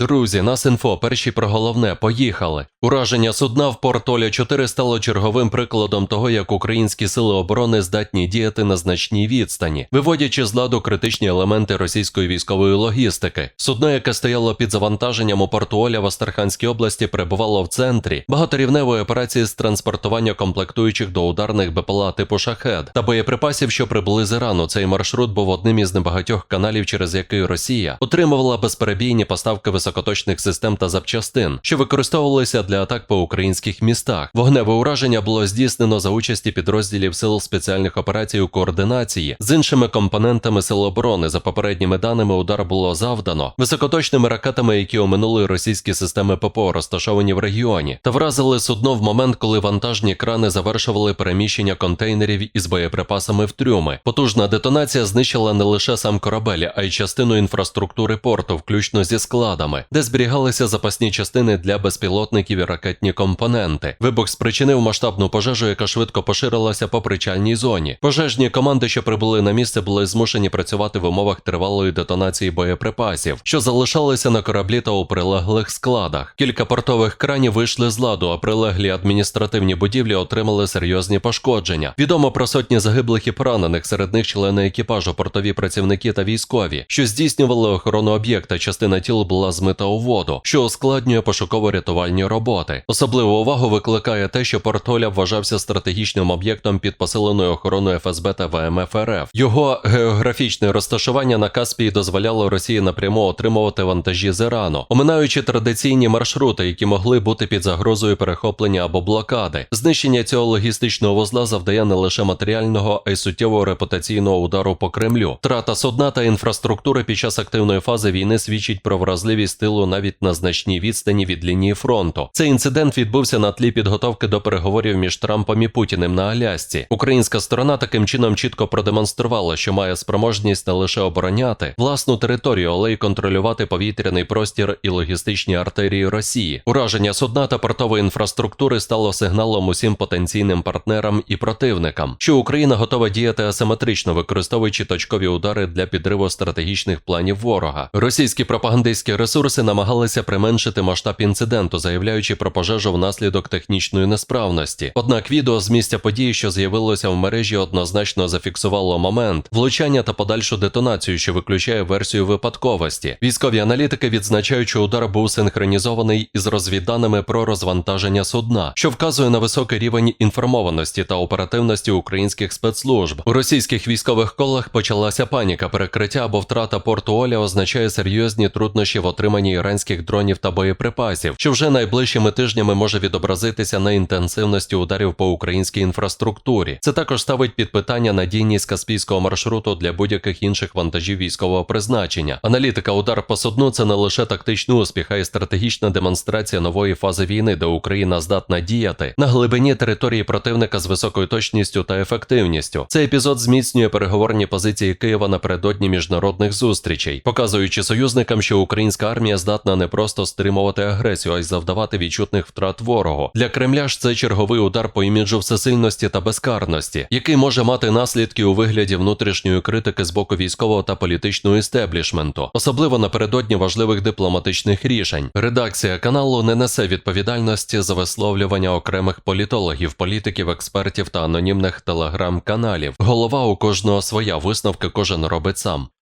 Друзі, нас інфо, перші про головне, поїхали. Ураження судна в Портоля 4 стало черговим прикладом того, як українські сили оборони здатні діяти на значній відстані, виводячи з ладу критичні елементи російської військової логістики. Судно, яке стояло під завантаженням у Портуоля в Астраханській області, перебувало в центрі багаторівневої операції з транспортування комплектуючих до ударних БПЛА типу шахед та боєприпасів, що прибули з Ірану. Цей маршрут був одним із небагатьох каналів, через який Росія отримувала безперебійні поставки високоточних систем та запчастин, що використовувалися для атак по українських містах. Вогневе ураження було здійснено за участі підрозділів сил спеціальних операцій у координації з іншими компонентами сил оборони. За попередніми даними, удар було завдано високоточними ракетами, які оминули російські системи ППО, розташовані в регіоні, та вразили судно в момент, коли вантажні крани завершували переміщення контейнерів із боєприпасами в трюми. Потужна детонація знищила не лише сам корабель, а й частину інфраструктури порту, включно зі складами, де зберігалися запасні частини для безпілотників і ракетні компоненти. Вибух спричинив масштабну пожежу, яка швидко поширилася по причальній зоні. Пожежні команди, що прибули на місце, були змушені працювати в умовах тривалої детонації боєприпасів, що залишалися на кораблі та у прилеглих складах. Кілька портових кранів вийшли з ладу, а прилеглі адміністративні будівлі отримали серйозні пошкодження. Відомо про сотні загиблих і поранених, серед них члени екіпажу, портові працівники та військові, що здійснювали охорону об'єкта. Частина тіл була змита у воду, що ускладнює пошуково-рятувальні роботи. Особливу увагу викликає те, що Портоля вважався стратегічним об'єктом під посиленою охороною ФСБ та ВМФ РФ. Його географічне розташування на Каспії дозволяло Росії напряму отримувати вантажі з Ірану, оминаючи традиційні маршрути, які могли бути під загрозою перехоплення або блокади. Знищення цього логістичного вузла завдає не лише матеріального, а й суттєвого репутаційного удару по Кремлю. Трата судна та інфраструктури під час активної фази війни свідчить про вразливість тилу навіть на значній відстані від лінії фронту. Цей інцидент відбувся на тлі підготовки до переговорів між Трампом і Путіним на Алясці. Українська сторона таким чином чітко продемонструвала, що має спроможність не лише обороняти власну територію, але й контролювати повітряний простір і логістичні артерії Росії. Ураження судна та портової інфраструктури стало сигналом усім потенційним партнерам і противникам, що Україна готова діяти асиметрично, використовуючи точкові удари для підриву стратегічних планів ворога. Російські пропагандистські ресурси намагалися применшити масштаб інциденту, заявляючи про пожежу внаслідок технічної несправності. Однак відео з місця події, що з'явилося в мережі, однозначно зафіксувало момент влучання та подальшу детонацію, що виключає версію випадковості. Військові аналітики відзначають, що удар був синхронізований із розвідданими про розвантаження судна, що вказує на високий рівень інформованості та оперативності українських спецслужб. У російських військових колах почалася паніка. Перекриття або втрата порту Оля означає серйозні труднощі в отриманні іранських дронів та боєприпасів, що вже найближчими тижнями може відобразитися на інтенсивності ударів по українській інфраструктурі. Це також ставить під питання надійність каспійського маршруту для будь-яких інших вантажів військового призначення. Аналітика удар по судну це не лише тактичний успіх, а й стратегічна демонстрація нової фази війни, де Україна здатна діяти на глибині території противника з високою точністю та ефективністю. Цей епізод зміцнює переговорні позиції Києва напередодні міжнародних зустрічей, показуючи союзникам, що українська армія здатна не просто стримувати агресію, а й завдавати відчутних втрат ворогу. Для Кремля ж це черговий удар по іміджу всесильності та безкарності, який може мати наслідки у вигляді внутрішньої критики з боку військового та політичного істеблішменту, особливо напередодні важливих дипломатичних рішень. Редакція каналу не несе відповідальності за висловлювання окремих політологів, політиків, експертів та анонімних телеграм-каналів. Голова у кожного своя висновки кожен робить сам.